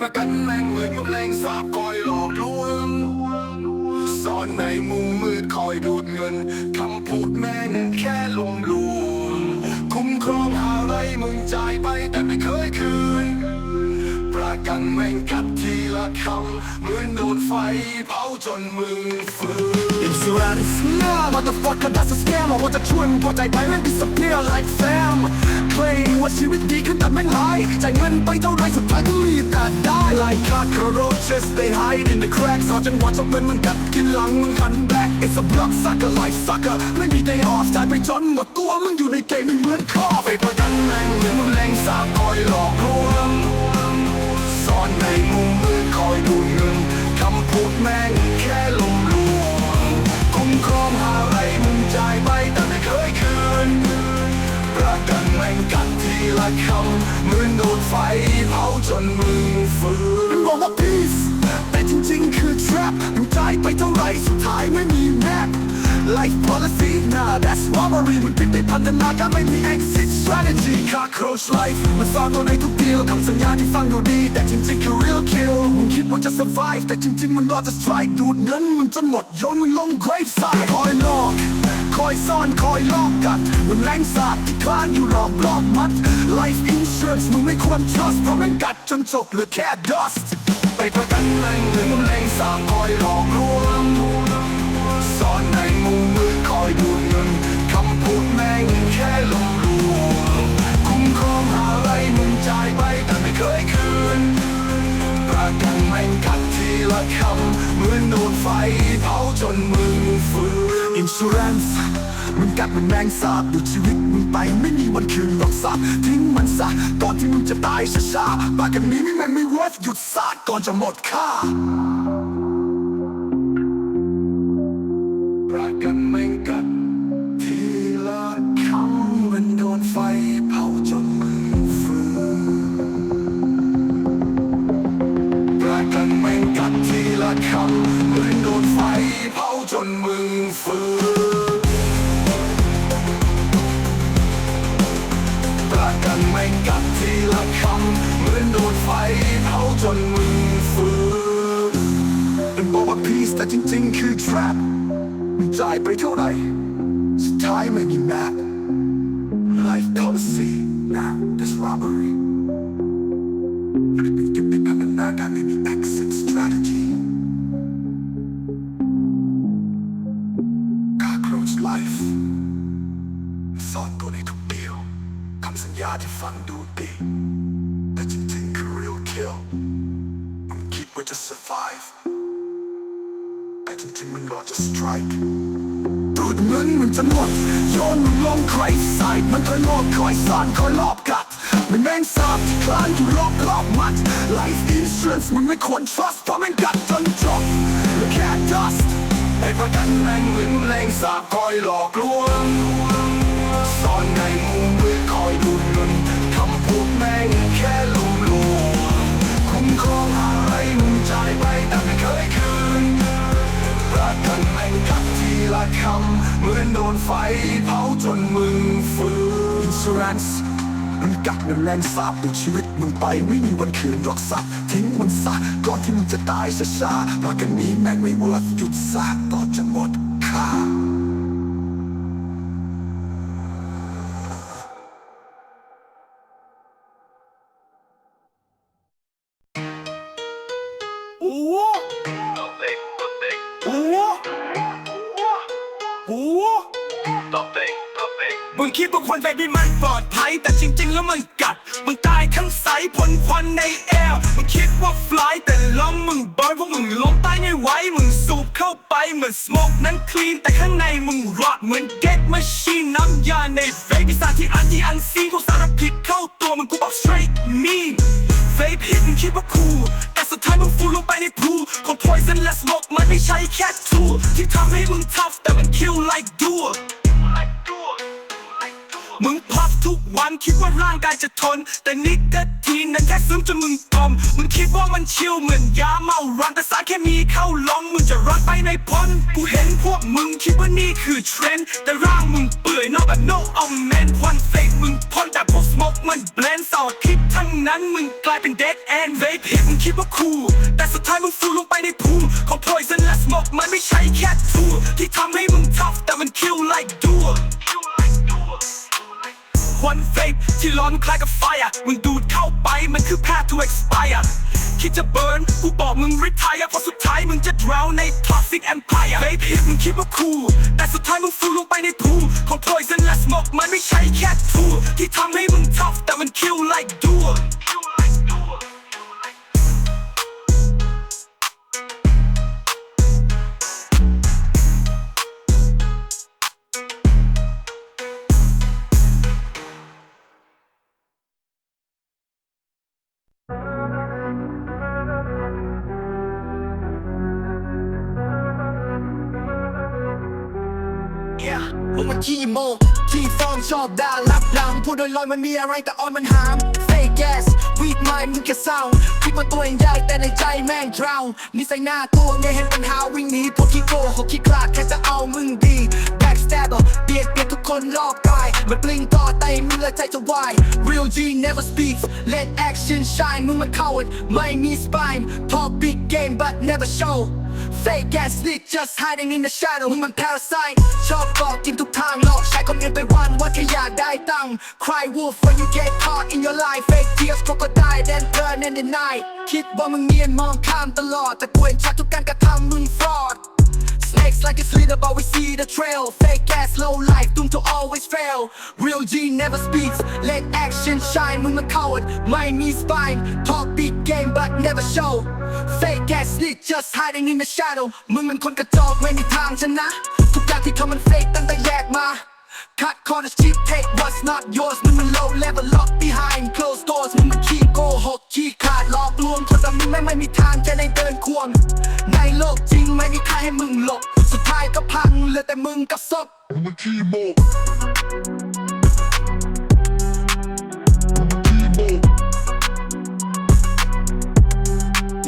ประกันแม่งเหมือนกับแรงสาบคอยหลอกลวงซ่อนในมุมมืดคอยดูดเงินคำพูดแม่งแค่ลงลวงคุ้มครองอะไรมึงจ่ายไปแต่ไม่เคยคืน ประกันแม่งกัดทีละคำเหมือนโดนไฟเผาจนมึงฟื้น Insurance nah motherfucker that's a scam เอาว่าจะช่วยมึ งพอใจไปแม่งว่าชีวิตดีขึ้นแต่แม่งหายจ่ายเงินไปเท่าไรสุดท้ายก็มีแต่ได้ like cockroaches they hide in the cracks รอจนกว่าจะเป็นมันกัดกินหลังมึงหัน back it's a block sucker life sucker ไม่มี day off จ่ายไปจนหมดตัวมึงอยู่ในเกมเหมือนคอไปประกันแม่งเหมือนมึงแรงสาบคอยหลอกลวงซ่อนในมุมมืดคอยดูเงินคำพูดแม่งแค่ลม ละคำเหมือนโดนไฟเผาจนมึงฟื้นบอกว่า peace แต่จริงๆ คือ trap มึงจ่ายไปเท่าไหรสุดท้ายไม่มีแม็ก Life policy nah that's robbery มันปิดไปพันธนาการไม่มี exit strategy cockroach life มันซ่อนตัวในทุกเดียวคำสัญญาที่ฟังดูดี แต่จริงๆ คือ real kill มึงคิดว่าจะ survive แต่จริงๆ มันรอจะ strike ดูดเงินมึงจนหมดโยนมึงลง grave side คอยหลอก อยซ่อนคอยลอกกัดมึงแรงสาดที่คลานอยู่รอบรอบมัด life insurance มึงไม่ควร trust เพราะมันกัดจนจบเหลือแค่ dust ไปประกันแรงหรือมึงแรงสาบคอยหลอกลวงซ่อนในมุมมืดคอยดูเงินคำพูดแม่งแค่ลมลวงคุ้มครองอะไรมึงจ่ายไปแต่ไม่เคยคืนประกันแม่งกัดทีละคำเหมือนโดนไฟเผาจนมึงฟื้น Insurance มึงกัดมันแมงสาบดูชีวิตมึงไปไม่มีวันคืนหรอกสักทิ้งมันซะก่อนที่มึงจะตายช้าๆประกันนี้ไม่แมงไม่ worth หยุดสาดก่อนจะหมดค่าประกันแมงกัดทีละคำมันโดนไฟเผาจนมึงฟื้นประกันแมงกัดทีละคำ จนมึงฟื้นประกันแม่กัดทีละคำเหมือนโดนไฟเผาจนมึงฟื้นเป็นบอกว่า peace แต่จริงๆ คือ trap มึงจ่ายไปเท่าไหร่ สุดท้ายไม่มีแม็ Life policy now this robbery ำสัญญาที่ฟังดูดีแต่จริงๆคือ real kill มึงคิดว่าจะ survive แต่จริงๆมันรอจะ strike ดูดเงินมึงจะหมดโยนมึงลงใครใส่มันคอยลอบคอยซ่อนคอยลอบกัดมันแม่งสาบที่คลานอยู่รอบรอบมัด Life insurance มึงไม่ควร trust เพราะมันกัดจนจบเหลือแค่ dust ไอ้ประกันแม่งเหมือนแรงสาบคอยหลอกลวงซ่อนในมุม ค่ลมลวงคุ้มครองอะไรมึงจ่ายไปแต่ไม่เคยคืนประกันแม่งกัดทีละคำเหมือนโดนไฟเผาจนมึงฟื้น Insurance มันกัดเงินแรงสาบดูชีวิตมึงไปไม่มีวันคืนหรอกสักทิ้งมันซะก่อนที่มึงจะตายช้าๆประกันนี้แม่งไม่เวิร์ธหยุดซะต่อนจะหมดค่า ว่าคนแบบนี้มันปลอดภัย แต่จริง ๆ แล้วมันกัด มึงตายทั้งใสผลควันในแอร์มึงคิดว่าฟลายแต่ล้มมึงบอยพวกมึงล้มตายไม่ไหวมึงสูบเข้าไปเหมือนสโมกนั้นคลีน แต่ข้างในมึงรอดเหมือนเก็ตมาชีนน้ำยาในเฟกปีศาที่อันที่อันซีพวกสารพิษเข้าตัวมึงกูบอก straight mean เฟยพิษมึงคิดว่าคูแต่สุดท้ายมึงฟูลงไปในพูของ poison และ smoke มันไม่ใช่แค่ tool ที่ทำให้มึง tough แต่มัน kill like duel มึงพับทุกวันคิดว่าร่างกายจะทน แต่นิกทีนนั้นแค่ซึมจนมึงกลมมึงคิดว่ามันชิลเหมือนยาเมารันแต่สารเคมีเข้าล้อมมึงจะรัดไปในพ้นกูเห็นพวกมึงคิดว่านี่คือเทรนด์แต่ร่างมึงเปื่อยนอกแบบ no เอาแมนควันเฟกมึงพ่นแต่พวกสโมกมันเบลนด์สอดคิดทั้งนั้นมึงกลายเป็นเด d แอนเวทฮิตมึงคิดว่าคูลแต่สุดท้ายมึงฟูลงไปในภูมิของ poison และ smoke มันไม่ใช่แค่ทูที่ทำให้มึง tough แต่มัน kill like duel ควันเฟกที่ร้อนคล้ายกับไฟอะมึงดูดเข้าไปมันคือ path to expire คิดจะเบิร์นกูบอกมึง retire เพราะสุดท้ายมึงจะ drown ใน toxic empire เฟกฮิตมึงคิดว่าคูลแต่สุดท้าย ลอยมันมีอะไรแต่ออนมันหาม Fake gas วีดไม้มึงแค่เศร้าคิดว่าตัวเองใหญ่แต่ในใจแม่งดราวนิสัยหน้าตัวไงเห็นปัญหาวิ่งหนีพวกขี้โกหกขี้คลาดแค่จะเอามึงดี Backstabber เบียดเบียดทุกคนรอบกายมันปลิงต่อไตมึงและใจจะวาย Real G never speaks let action shine มึงมันเข้าไม่มี spine talk big game but never show Fake ass n i t just hiding in the shadow มึงมัน parasite ชอบบอกกินทุกทางหลอกใช้คนอื่นไปวันว่าแค่อยากได้ตังค์ Cry wolf when you get caught in your life Fake tears crocodile then burn in the night คิดว่ามึงเนียนมองข้ามตลอดแต่กวนชัดทุกการกระทำมึง fraud Snakes like a slither but we see the trail Fake ass low life doomed to always fail Real G never speaks let action shine มึงมัน coward ไม่มี spine talk big game but never show Fake ass snitch just hiding in the shadow มึงมันคนกระจอกไม่มีทางชนะ ทุกอย่างที่ทำมัน fake ตั้งแต่แยกมา Cut corners cheap take what's not yours มึงมัน low level lock behind closed doors มึงมันขี้โกหกขี้ขาดหลอกลวงคนแบบมึงไม่งไม่มีทางจะได้เดินควง ในโลกจริงไม่มีใครให้มึงหลบ สุดท้ายก็พังเหลือแต่มึงกับศพมึงขี้โมกขี้โมก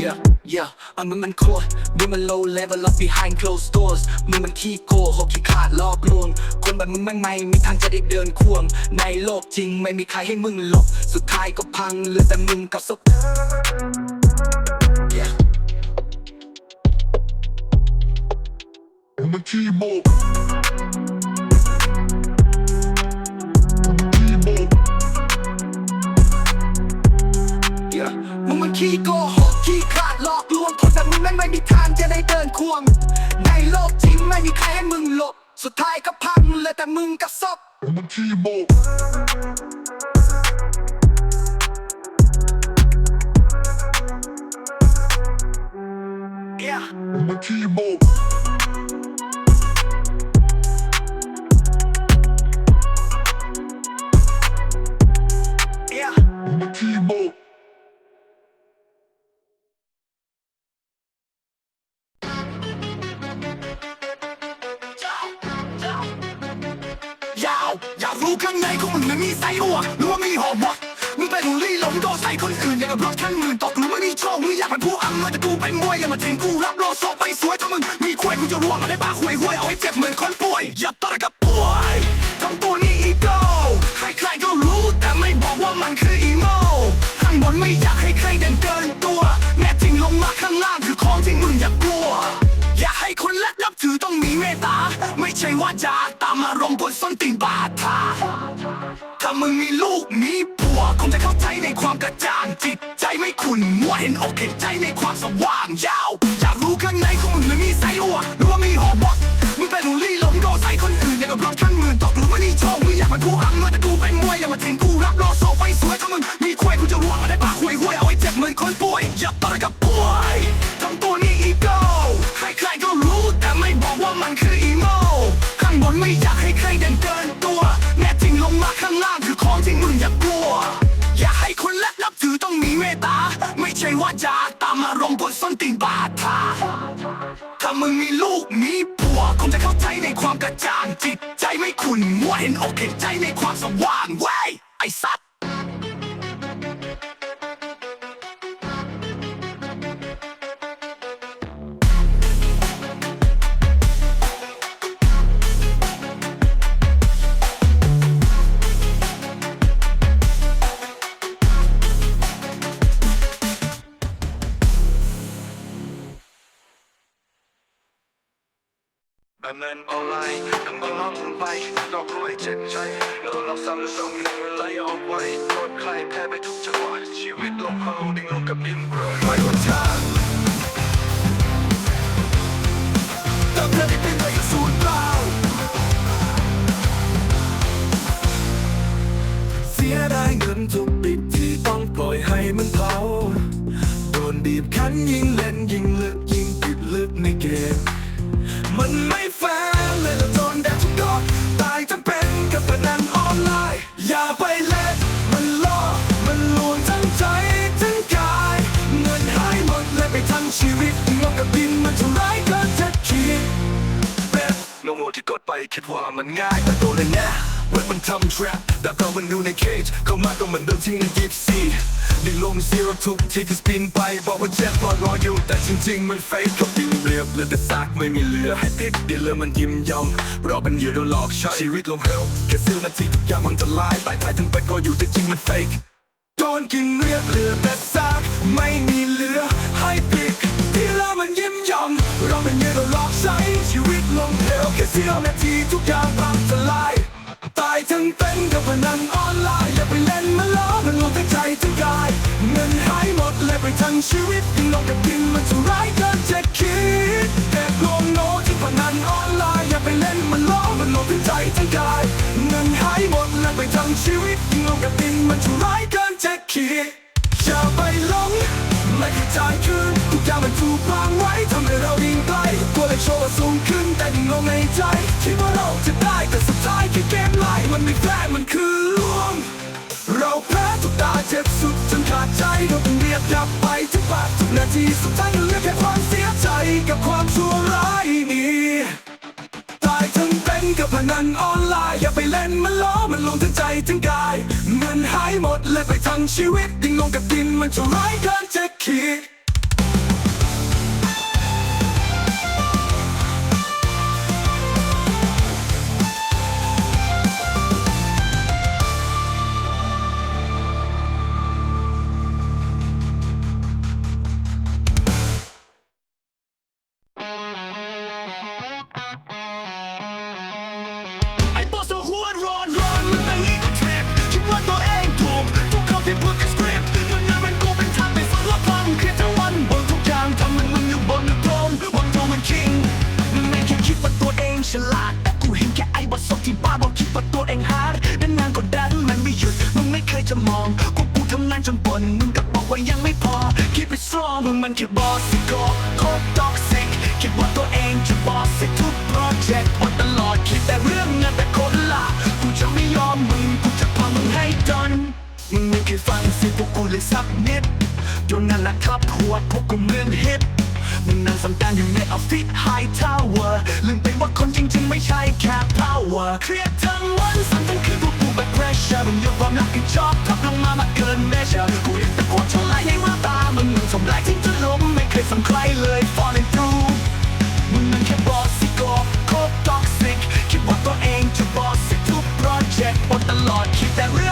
Yeah, yeah อะมึงมันโคตรมึงมัน low level up behind closed doors มึงมันขี้โกหกขี้ขาดหลอกลวง คนแบบมึงแม่งไม่มีทางจะได้เดินควง ในโลกจริงไม่มีใครให้มึงหลบ สุดท้ายก็พังเหลือแต่มึงกับศพ มันขี้โมกขี้โมก Yeah มึงมันขี้โกหกขี้ขาดหลอกลวงคนแบบมึงแม่งไม่มีทางจะได้เดินควง ในโลกจริงไม่มีใครให้มึงหลบ สุดท้ายก็พังเลือแต่มึงกับมันขี้โมกมันขี้โมก มึงมันมีไส้อั่วหรือว่ามีหอบวะมึงเป็นหูลี่หลงโดนใส่คนอื่นอย่างกับรถคันหมื่นตกหรือว่ามีโชคมึงอยากเป็นผู้อังมาแต่กูเป็นมวยอย่ามาทิ้งกูรับโลโซไปสวยถ้ามึงมีควยกูจะร่วงมาในปากหวยหวยเอาไว้เจ็บเหมือนคนป่วยอย่าตระกับป่วยทำตัวนี้อีโก้ใครๆก็รู้แต่ไม่บอกว่ามันคืออีโมข้างบนไม่อยากให้ใครเดินเกินตัวแม้ทิ้งลงมาข้างล่างคือของที่มึงอย่ากลัวอยากให้คนรักนับถือต้องมีเมตตาไม่ใช่ว่าจะตามอารมณ์บนส้นตีนบาทา ถ้ามึงมีลูกมีผัวคงจะเข้าใจในความกระจ่างจิตใจไม่ขุ่นมัวเห็นอกเห็นใจในความสว่างยาวอยากรู้ข้างในของมึงหรือมีไซอัวหรือว่ามีหอบอสมึงเป็นหูลี่หลงโดนใส่คนอื่นอย่างกับรถขั้นหมื่นตกหรือว่านี่โชคมึงอยากมันผู้อังมา ใจไม่ขุ่นมัวเห็นอกเห็นใจในความสว่างเว้ยไอ้สัต เงินออนไลน์ต้องเอาล้องไปดอกรวยเจ็บใจแล้วเราซ้ำแล้วซ้ำเงินไหลออกไว้โดนใครแพ้ไปทุกจังหวะชีวิตลงเขาดิ่งลงกับดินโปรยไม่วันทางเติมเงินให้เป็นไปกับศูนย์เปล่าเสียดายเงินทุกบิดที่ต้องปล่อยให้มันเผาโดนบีบคั้นยิงเล่นยิงลึกยิงติดลึกในเกมมันไม่ คิดว่ามันง่ายแต่โดนเลยนะเว้นมันทำ trap ดับเรามันอยู่ใน cage เข้ามาก็เหมือนเดิมที่ในยิปซีดลง zero ทุกที่ที่สปินไป บอกว่าเจ็บปอดรออยู่ แต่จริงๆ มัน fake เขาดินเรียบเหลือแต่ซากไม่มีเหลือ ให้ติดเดียวเลยมันยิ้มยอมเราเป็นเหยื่อโดนหลอกใช้ชีวิตลงเหวแค่เสี้ยวนาทีทุกอย่างมันจะลายตายตายทั้งไปก็อยู่แต่จริงมัน fake โดนกินเรียบเหลือแต่ซากไม่มีเหลือให้ปิกที่เรา มันยิ้มยอมเราเป็นเหยื่อโดนหลอกใช้ชีวิตลงเหวแค่เสี้ยวนาทีทุกอย่างพังทลายตายทั้งเป็นกับพนันออนไลน์อย่าไปเล่นมันล้อมันลงทั้งใจทั้งกาย เงินหายหมดเลยไปทั้งชีวิตยังลงกับดินมันจะร้ายเกินจะคิดแต่ลงโน้ตที่พนันออนไลน์อย่าไปเล่นมันล้อมันลงทั้งใจทั้งกาย เงินหายหมดเลยไปทั้งชีวิตยังลงกับดินมันจะร้ายเกินจะคิดอย่าไปหลง ไม่กระจายคืนทุกอย่างมันถูกวางไว้ทำให้เราดิ่งไกลตัวเลขโชว์ว่าสูงขึ้นแต่ดิ่งลงในใจคิดว่าเราจะได้แต่สุดท้ายแค่เกมไล่มันไม่แฟร์มันคือลวงเราแพ้ทุกตาเจ็บสุดจนขาดใจโดนเรียกดับไปทุกบาททุกนาทีสุดท้ายเหลือแค่ความเสียใจกับความชั่วร้ายนี้ นกับพนันออนไลน์ อย่าไปเล่นมันล้อมันลงทั้งใจทั้งกายเงินหายหมดเลยไปทั้งชีวิต ดิ่งลงกับดินมันจะร้ายเกินจะคิด องกูกูทำงานจนบ่นมึงก็บอกว่ายังไม่พอ คิดไปสตรองมึงมันแค่บอสสิโกโคตรท็อกซิกคิดว่าตัวเองจะบอสสิทุกโปรเจกต์ตลอดคิดแต่เรื่องงินแต่คนละกูจะไม่ยอมมึงกูจะพามึงให้จนมึงไม่เคยฟังสียงพวกกูเลยสักนิดโดนนั่นแหละครับหัวพวกกูเมือนฮิตมึงนั่งสำการอยู่ในออฟฟิศไฮทาวเวอร์ลืมไปว่าคนจริงๆ ไม่ใช่แค่พาวเวอร์เครียดทั้งวันสั่นทั้งคืน พวกกูแบบ pressure มึงยกความรับผิดชอบทับลงมามาเกิน measure กูยังตะโกนเท่าไรให้ว่าตามึงมึงทำลายทิ้งจนล้มไม่เคยฟังใครเลย falling through มึงมันแค่บอสสิโกโคตรท็อกซิกคิดว่าตัวเองจะบอสสิทุกโปรเจกต์บนตลอดคิดแต่เรื่อง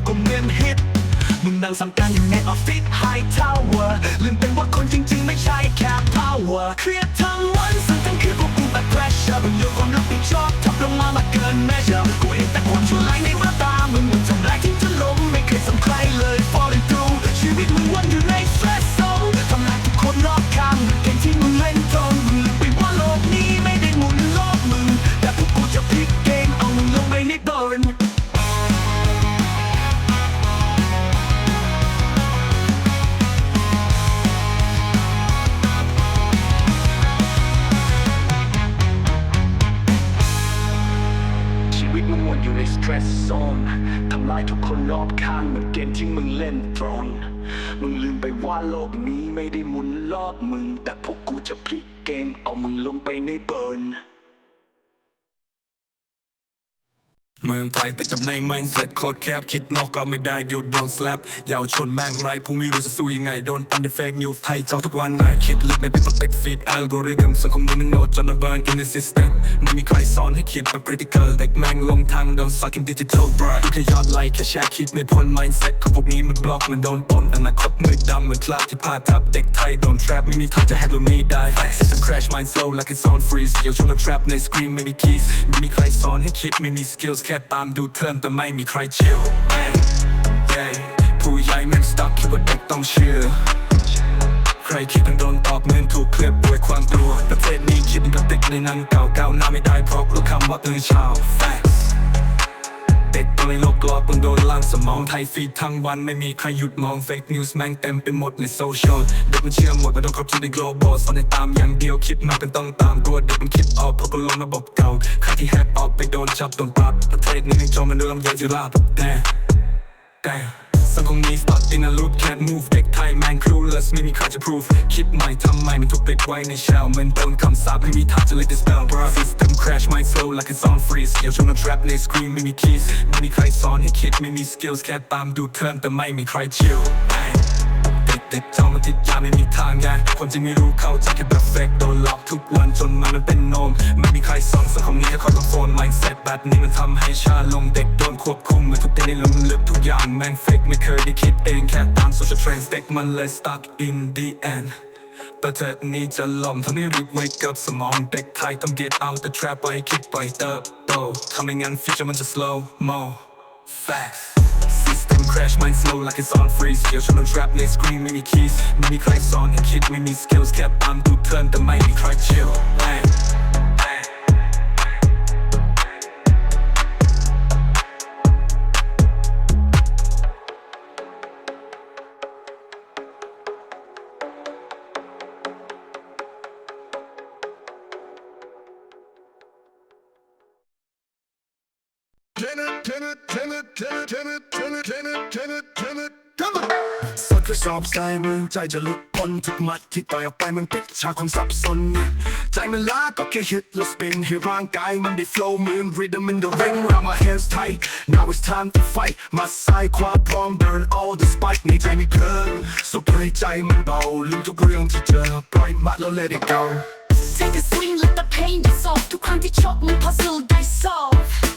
กกูเมมฮิตมึงนั่งสำการอยู่ในออฟฟิศไฮทาวเวอร์ลืมเป็นว่าคนจริง ๆ ไม่ใช่แค่พาวเวอร์เครียดทั้งวันสั่นทั้งคืนพวกกูแบบ pressure มึงโยนความรับผิดชอบทับลงมามาเกิน measure กูเองแต่ความชั่วร้ายใน รอบข้างเหมือนเกมที่มึงเล่นโตรนมึงลืมไปว่าโลกนี้ไม่ได้หมุนรอบมึง แต่พวกกูจะพลิกเกมเอามึงลงไปในเบิร์น เมืองไทยแต่จำใน mindset โคตรแคบคิดนอกก็ไม่ได้หยุดโดน slap ยาวชนแม่งไรผู้ไม่รู้จะสู้ยังไงโดนปันใน fake news ไทยเจ้าทุกวันนายคิดลึกในเป็น protect feed algorithm สังคมมึงนึงโนดจนระเบิด in the system ไม่มีใครสอนให้คิดแบบ critical เด็กแม่งลงทางโดน suck in digital bro แค่ยอดไลค์แค่แชร์คิดไม่พ้น mindset ของพวกนี้มันบล็อกมันโดนปนอนาคตมืดดำเหมือนคลาดที่พาทับเด็กไทยโดน trap ไม่มีทางจะ handle ไม่ได้ system crash mind slow like it's on freeze เกี่ยวชนแล้ว trap ใน screen ไม่มี keys ไม่มีใครสอนให้คิดไม่มี skills ค่ตามดูเทอมแต่ไม่มีใครเชื่อ Yeah ผู้ใหญ่แม่งสตักคิดว่าเด็กต้องเชื่อ ใครคิดต้องโดนตอบเงินถูกเคลือบด้วยความกลัวประเทศนี้คิดเป็นกระติกในนังเก่าเก่าหน้าไม่ได้เพราะรู้คำว่าตื่นเช้า Facts ตัวในโลกกลอบต้องโดนล้างสมองไทยฟีดทั้งวันไม่มีใครหยุดมองเฟกนิวส์แม่งเต็มไปหมดในโซเชียลเด็กมันเชื่อหมดมาโดนครอบทุนใน global สอนให้ตามอย่างเดียวคิดมากเป็นต้องตามกลัวเด็กมันคิดออกเพราะก็ลงระบบเก่าใครที่แฮกออกไปโดนจับโดนปรับประเทศนี้ยังจมมันเรื่องเยอะจุลาบแต่แต่ สังคมนี้ stuck in a loop can't move เด็กไทย man clueless ไม่มีใครจะ prove คิดใหม่ทำใหม่มันถูกปิดไว้ใน shell เหมือนโดนคำสาปไม่มีทางจะ let this spell bro system crash mind slow like it's on freeze เดี๋ยวชน trap ใน screen ไม่มี keys ไม่มีใครสอนให้คิดไม่มี skills แค่ตามดูเทิร์นแต่ไม่มีใคร chill เด็กๆจ้อง ไม่มีทางงานคนที่ไม่รู้เข้าใจแค่ perfect โดนหลอกทุกวันจนมันเป็นโนมไม่มีใครสอนสังคมนี้แค่คอยต้องโฟน mindset แบบนี้มันทำให้ชาลงเด็กโดนควบคุมเหมือนทุกเด็กในลมลึกทุกอย่างแม่ง fake ไม่เคยได้คิดเองแค่ตาม social trends เด็กมันเลย stuck in the end ประเทศนี้จะล่มทำให้รีบ wake up สมองเด็กไทยต้อง get out the trap ไปคิดไปเติบโตทำไม่งั้น future มันจะ slow mo fast crash mind slow like it's on freeze เดี๋ยวชนโดน trap ใน screen ไม่มี keys ไม่มีใครสอนให้คิดไม่มี skills แค่ตามดูเทิร์นแต่ไม่มีใคร chill Ay, ay. สักกระสอบใจมึงใจจะหลุดพ้นทุกมัดที่ต่อยออกไปมันปิดฉากความสับสน ใจมันล้าก็แค่ฮิตแล้วสปินให้ร่างกายมันได้ flow เหมือน rhythm in the ring round my hands tight now it's time to fight มาซ้ายขวาพร้อม burn all the spike ในใจไม่เกิน so ปล่อยใจมันเบาลืมทุกเรื่องที่เจอปล่อยมัดแล้ว let it go Take a swing, let the pain dissolve ทุกครั้งที่ชกมัน puzzle ได้ solve Feel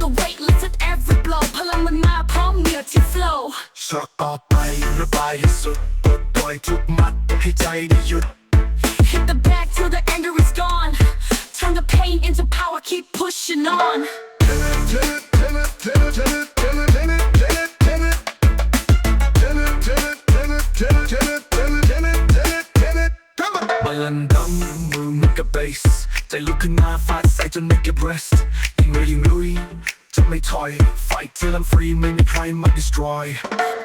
the weight lift at every blow พลังมันมาพร้อมเหนือที่ flow ชักต่อไประบายให้สุดปลดปล่อยทุกมัดให้ใจได้หยุด Hit the back till the anger is gone Turn the pain into power, keep pushing on Island ดำมือมันกับเบสใจลุกขึ้นมาฟาดใส่จนไม่เก็บ rest ยิ่งเมื่อยิ่งลุยจะ ไม่ถอย fight till I'm free ไม่มีใครมา destroy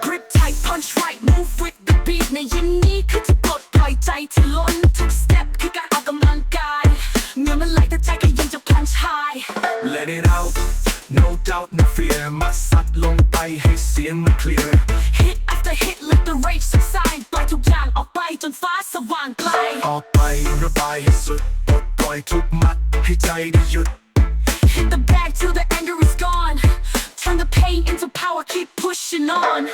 Grip tight, punch right, move with the beat ในยินนี้คือที่ปลดปล่อยใจที่ล้นทุก step คือการออกกำลังกายเมื่อมันไหลแต่ใจก็ยังจะ punch high let it out no doubt no fear มาซัดลงไปให้เสียงมัน clear Hit after hit let the rage subside ปล่อยทุกอย่างออกไปจนฟ้าสว่างไกลออกไประบายให้สุดปลดปล่อยทุกมัดให้ใจได้หยุด Hit the bag till the anger is gone. Turn the pain into power, keep pushing on.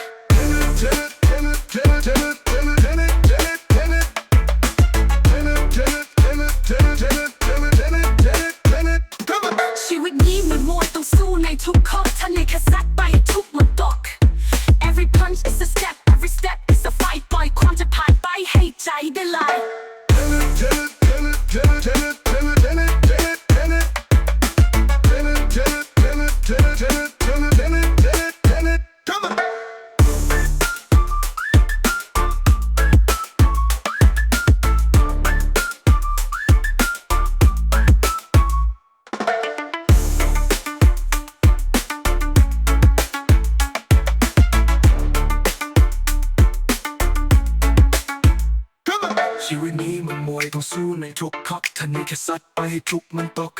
ให้ทุกมันตก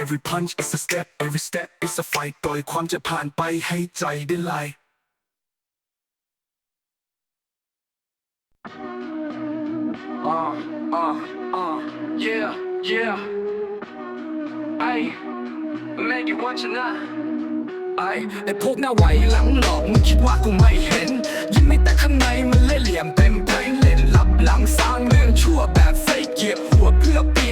Every punch is a step every step is a fight ปล่อยความจะผ่านไปให้ใจได้ไหลไอแไอไพวกหน้าไหวหลังหลอกมึงคิดว่ากูไม่เห็น ยิ้มไม่แต่ข้างในมันเล่เหลี่ยมเต็มไปเล่นลับหลังสร้างเรื่องชั่วแบบเฟกเหยียบหัวเพื่อปี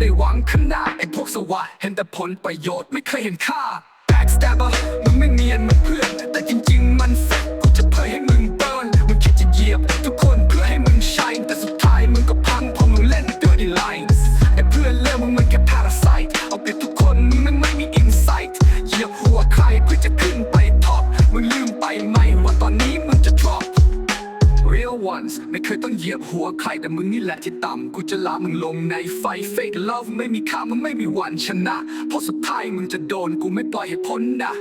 ได้หวังข้างหน้าไอ้พวกสวะเห็นแต่ผลประโยชน์ไม่เคยเห็นค่า backstabber มันไม่เนียนเหมันเพื่อน ไม่เคยต้องเหยียบหัวใครแต่มึงนี่แหละที่ต่ำกูจะลามึงลงในไฟเฟกเล่าไม่มีค่ามันไม่มีวันชนะ เพราะสุดท้ายมึงจะโดนกูไม่ปล่อยให้พ้นนะ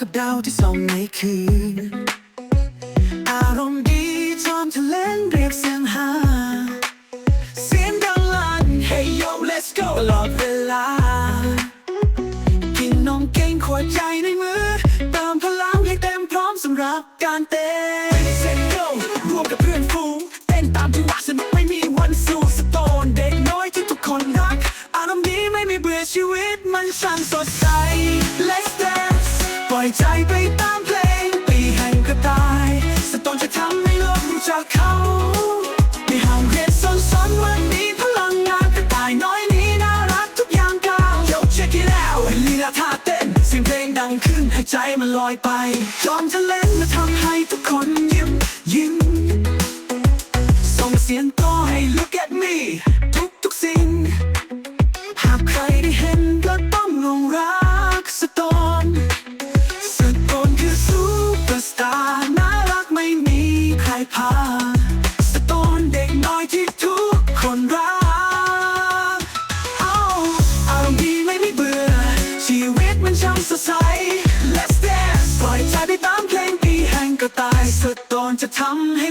กับดาวที่ส่องในคืน ใจมันลอยไปจอมจะเล่นมาทำให้ทุกคน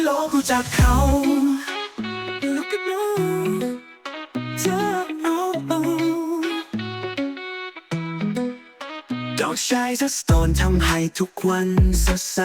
ลอกูจากเขา Look at me เธอเอา ดอกชายสะสโตนทำให้ทุกวันสดใส